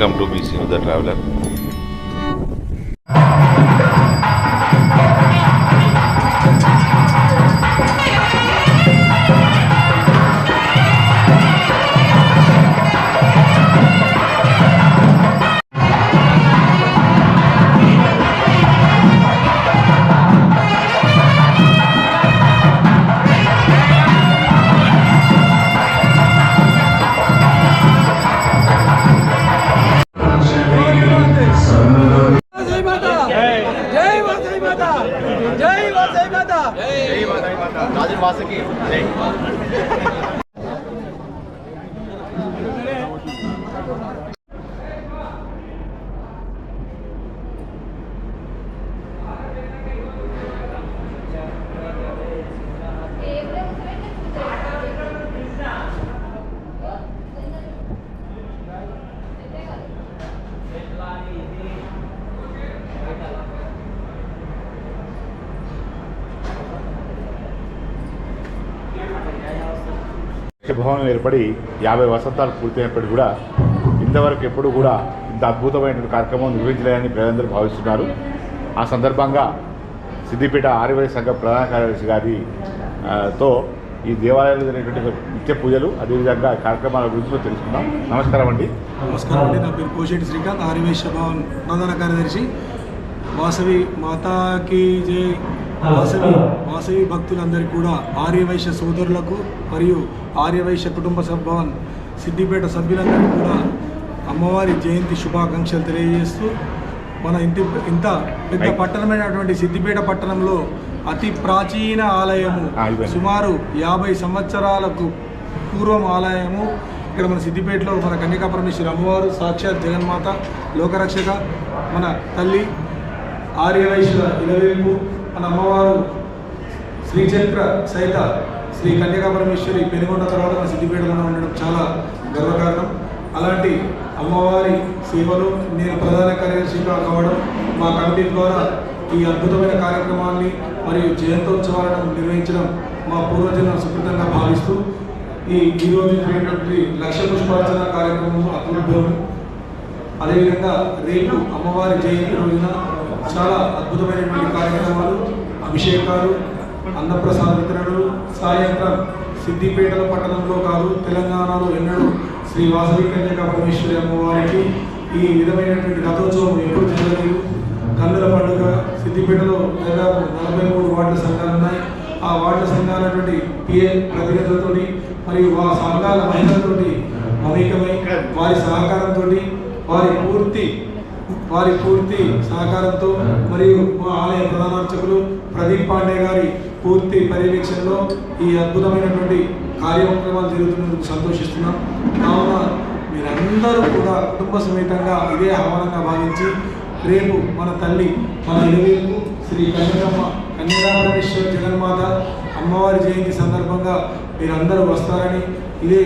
Welcome to Museum of the Traveler. aquí. భవనం ఏర్పడి యాభై వసంతాలు పూర్తయినప్పటికీ కూడా ఇంతవరకు ఎప్పుడు కూడా ఇంత అద్భుతమైనటువంటి కార్యక్రమం నిర్వహించలేదని ప్రజలందరూ భావిస్తున్నారు. ఆ సందర్భంగా సిద్దిపేట ఆర్యవై సంఘ ప్రధాన కార్యదర్శి గారి తో ఈ దేవాలయాలు జరిగినటువంటి నిత్య పూజలు అదేవిధంగా కార్యక్రమాల గురించి తెలుసుకుందాం. నమస్కారం అండి. నమస్కారం అండి. నా పేరు కోశెట్టి శ్రీకాంత్ ఆర్యవేశ్య భవన్ ప్రధాన కార్యదర్శి. వాసవి మాతాకి జై. వాసవి వాసవి భక్తులందరికీ కూడా ఆర్యవైశ్య సోదరులకు మరియు ఆర్యవైశ్య కుటుంబ సభవన్ సిద్దిపేట సభ్యులందరికీ కూడా అమ్మవారి జయంతి శుభాకాంక్షలు తెలియజేస్తూ మన ఇంటి ఇంత పెద్ద పట్టణమైనటువంటి సిద్దిపేట పట్టణంలో అతి ప్రాచీన ఆలయము. సుమారు యాభై సంవత్సరాలకు పూర్వం ఆలయము ఇక్కడ మన సిద్దిపేటలో మన కన్యకా పరమేశ్వరి అమ్మవారు సాక్షాత్ జగన్మాత లోకరక్షక మన తల్లి ఆర్యవైశ్యుల ఇలవేంపు మన అమ్మవారు శ్రీచక్ర సహిత శ్రీ కన్యకా పరమేశ్వరి పెనుగొండ తర్వాత మన సిద్దిపేటలో ఉండడం చాలా గర్వకారణం. అలాంటి అమ్మవారి సేవలు నేను ప్రధాన కార్యదర్శిగా కావడం మా కమిటీ ద్వారా ఈ అద్భుతమైన కార్యక్రమాన్ని మరియు జయంతోత్సవాలను నిర్వహించడం మా పూర్వజన్మ సుకృతంగా భావిస్తూ ఈ ఈరోజు జరిగినటువంటి లక్ష పుష్పార్చన కార్యక్రమం అద్భుతం అదేవిధంగా రేపు అమ్మవారి జయంతి రోజున చాలా అద్భుతమైనటువంటి కార్యక్రమాలు అభిషేకాలు అన్నప్రసాద వితరణలు సాయంత్రం సిద్దిపేటల పట్టణంలో కాదు తెలంగాణలో ఎన్నడూ శ్రీ వాసవి కన్యకా పరమేశ్వరి అమ్మవారికి ఈ విధమైనటువంటి రథోత్సవం ఎప్పుడు జరగలేదు. కన్నుల పండుగ సిద్దిపేటలో దాదాపు నలభై మూడు వార్డుల సంఘాలు ఉన్నాయి. ఆ వార్డుల సంఘాలటువంటి పిఏ ప్రతినిధులతో మరియు ఆ సంఘాల మహిళలతోటి మమేకమై వారి సహకారంతో వారి పూర్తి వారి పూర్తి సహకారంతో మరియు మా ఆలయ ప్రధానార్చకులు ప్రదీప్ పాండే గారి పూర్తి పర్యవేక్షణలో ఈ అద్భుతమైనటువంటి కార్యక్రమాలు జరుగుతున్నందుకు సంతోషిస్తున్నాం. కావున మీరందరూ కూడా కుటుంబ సమేతంగా ఇదే ఆహ్వానంగా భావించి రేపు మన తల్లి మన ఇరువేపు శ్రీ కన్యకమ్మ కన్యకాపరమేశ్వర జగన్మాత అమ్మవారి జయంతి సందర్భంగా మీరందరూ వస్తారని ఇదే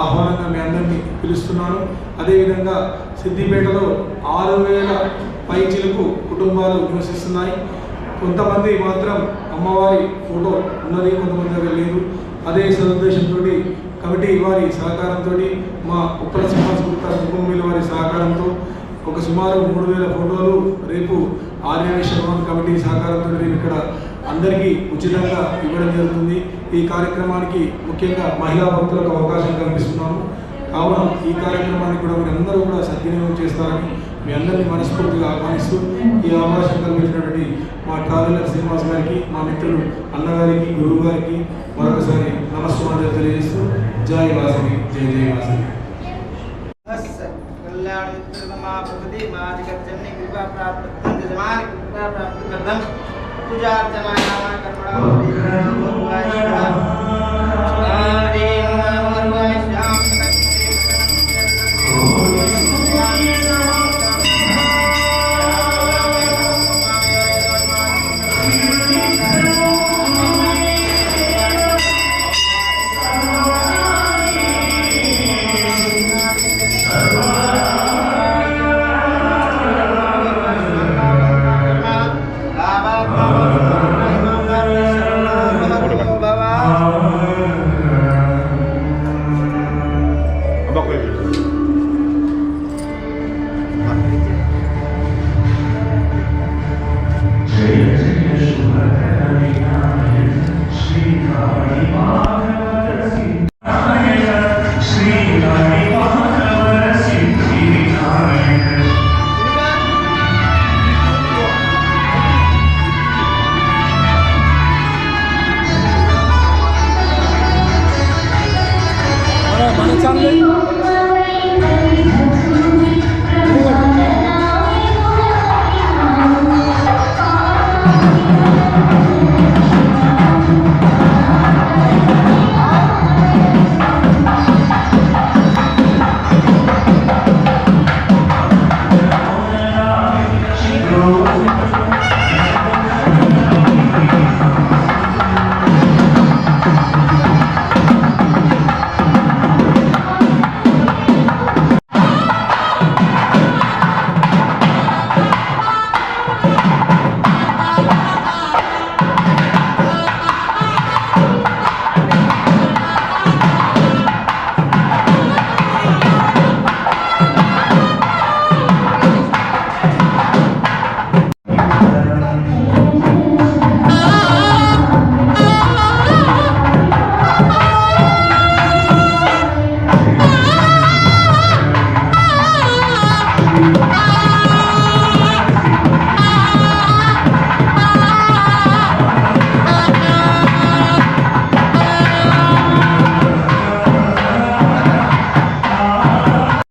ఆహ్వానంగా మీ అందరినీ పిలుస్తున్నాను. అదేవిధంగా సిద్దిపేటలో ఆరు వేల పైచిలకు కుటుంబాలు నివసిస్తున్నాయి. కొంతమంది మాత్రం అమ్మవారి ఫోటో ఉన్నది కొంతమంది దగ్గర లేదు. అదే సదుద్దేశంతో కమిటీ వారి సహకారంతో మా ఉప్పల శ్రీనివాస గుప్తా కుటుంబీల వారి సహకారంతో ఒక సుమారు మూడు వేల ఫోటోలు రేపు ఆర్యవేశ్వరం కమిటీ సహకారంతో రేపు ఇక్కడ అందరికీ ఉచితంగా ఇవ్వడం జరుగుతుంది. ఈ కార్యక్రమానికి ముఖ్యంగా మహిళా భక్తులకు అవకాశం కల్పిస్తున్నాము. కావున ఈ కార్యక్రమాన్ని కూడా మీరందరూ కూడా సద్వినియోగం చేస్తారని మీ అందరినీ మనస్ఫూర్తిగా ఆహ్వానిస్తూ ఈ అవకాశం కలిగించినటువంటి మా ట్రావెలర్ శ్రీనివాస్ గారికి మా మిత్రులు అన్నగారికి గురువు గారికి మరొకసారి నమస్కారం తెలియజేస్తూ జై వాసవి జై జయ వాసవి. పూజార్చనా